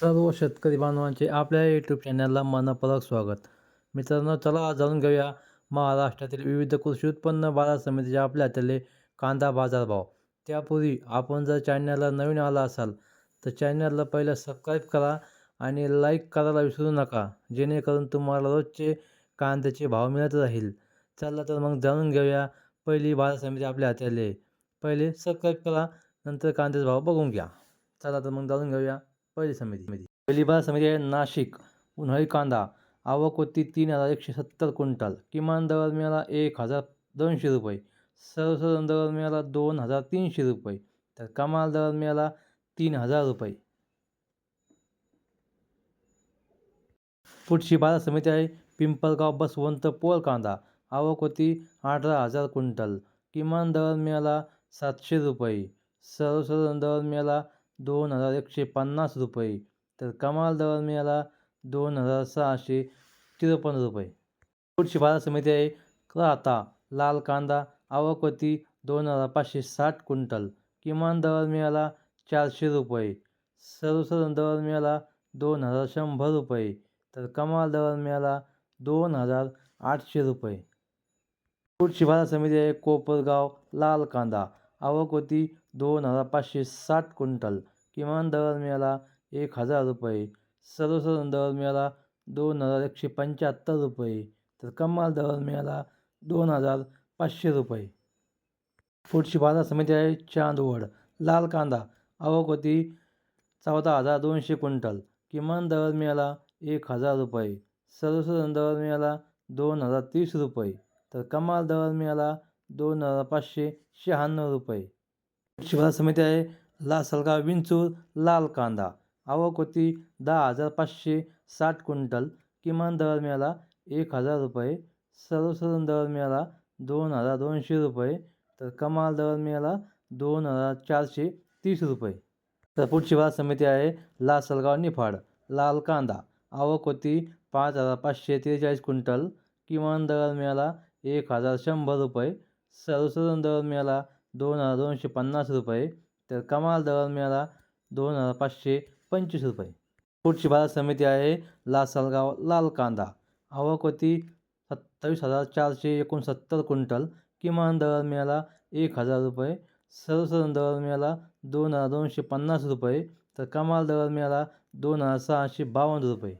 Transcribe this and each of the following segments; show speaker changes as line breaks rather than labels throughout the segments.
सर्व शेतकरी बांधवांचे आपल्या यूट्यूब चॅनलला मनपूर्वक स्वागत. मित्रांनो चला आज जाणून घेऊया महाराष्ट्रातील विविध कृषी उत्पन्न बाजार समितीचे आपल्या हाताले कांदा बाजारभाव. त्यापूर्वी आपण जर चॅनलला नवीन आला असाल तर चॅनलला पहिलं सबस्क्राईब करा आणि लाईक करायला विसरू नका जेणेकरून तुम्हाला रोजचे कांद्याचे भाव मिळत राहील. चला तर मग जाणून घेऊया पहिली बाजार समिती आपल्या हाताले पहिले सबस्क्राईब करा नंतर कांद्याचे भाव बघून घ्या. चला तर मग जाणून घेऊया. पहिली समिती. पहिली बाजार समिती आहे नाशिक. उन्हाळी कांदा. आवक होती तीन हजार एकशे सत्तर क्विंटल. किमान दर मिळाला एक हजार दोनशे रुपये. सर्वसाधारण दर मिळाला दोन हजार तीनशे रुपये. तर कमाल दर मिळाला तीन हजार रुपये. पुढची बाजार समिती आहे पिंपळगाव बसवंत पोल कांदा. आवक होती अठरा हजार क्विंटल. किमान दर मिळाला सातशे रुपये. सर्वसाधारण दर मिळाला दोन हजार एकशे पन्नास रुपये. तर कमाल दर मिळाला दोन हजार सहाशे त्रेपन्न रुपये. पुढची बाजार समिती आहे राहता लाल कांदा आवक होती दोन हजार पाचशे साठ क्विंटल. किमान दर मिळाला चारशे रुपये. सर्वसाधारण दर मिळाला दोन हजार शंभर रुपये. तर कमाल दर मिळाला दोन हजार आठशे रुपये. पुढची बाजार समिती आहे कोपरगाव लाल कांदा. आवक होती दोन हजार पाचशे साठ क्विंटल. किमान दर मिळाला एक हजार रुपये. सर्वसाधारण दर मिळाला दोन हजार एकशे पंच्याहत्तर रुपये. तर कमाल दर मिळाला दोन हजार पाचशे रुपये. पुढची बाजार समिती आहे चांदवड. लाल कांदा. आवक होती चौदा हजार दोनशे क्विंटल. किमान दर मिळाला एक हजार रुपये. सर्वसाधारण दर मिळाला दोन हजार तीस रुपये. तर कमाल दर मिळाला दोन हजार पाचशे शहाण्णव रुपये. शिवार समिती आहे लासलगाव विंचूर लाल कांदा आवक होती दहा हजार पाचशे साठ क्विंटल. किमान दर मिळाला एक हजार रुपये. सर्वसाधारण दर मिळाला दोन हजार दोनशे रुपये. तर कमाल दर मिळाला दोन हजार चारशे तीस रुपये. तर पुढची बाजार समिती आहे लासलगाव निफाड लाल कांदा आवक होती पाच हजार पाचशे त्रेचाळीस क्विंटल. किमान दर मिळाला एक हजार शंभर रुपये. सर्वसाधारण दर मिळाला दोन हजार दोनशे पन्नास रुपये तर कमाल दर मिळाला दोन हजार पाचशे पंचवीस रुपये. पुढची बाजार समिती आहे? लासलगाव लाल कांदा आवक होती सत्तावीस हजार चारशे एकोणसत्तर क्विंटल. किमान दर मिळाला एक हजार रुपये. सर्वसाधारण दर मिळाला दोन हजार दोनशे पन्नास रुपये तर कमाल दर मिळाला दोन हजार सहाशे बावन्न रुपये.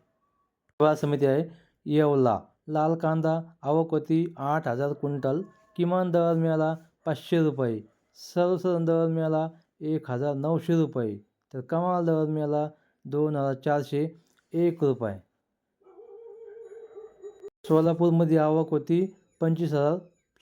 बाजार समिती आहे येवला लाल कांदा आवक होती आठ हजार क्विंटल. किमान दर मिळाला पाचशे रुपये. सर्वसाधारण दर मिळाला एक हजार नऊशे रुपये. तर कमाल दर मिळाला दोन हजार चारशे एक रुपये. सोलापूरमध्ये आवक होती पंचवीस हजार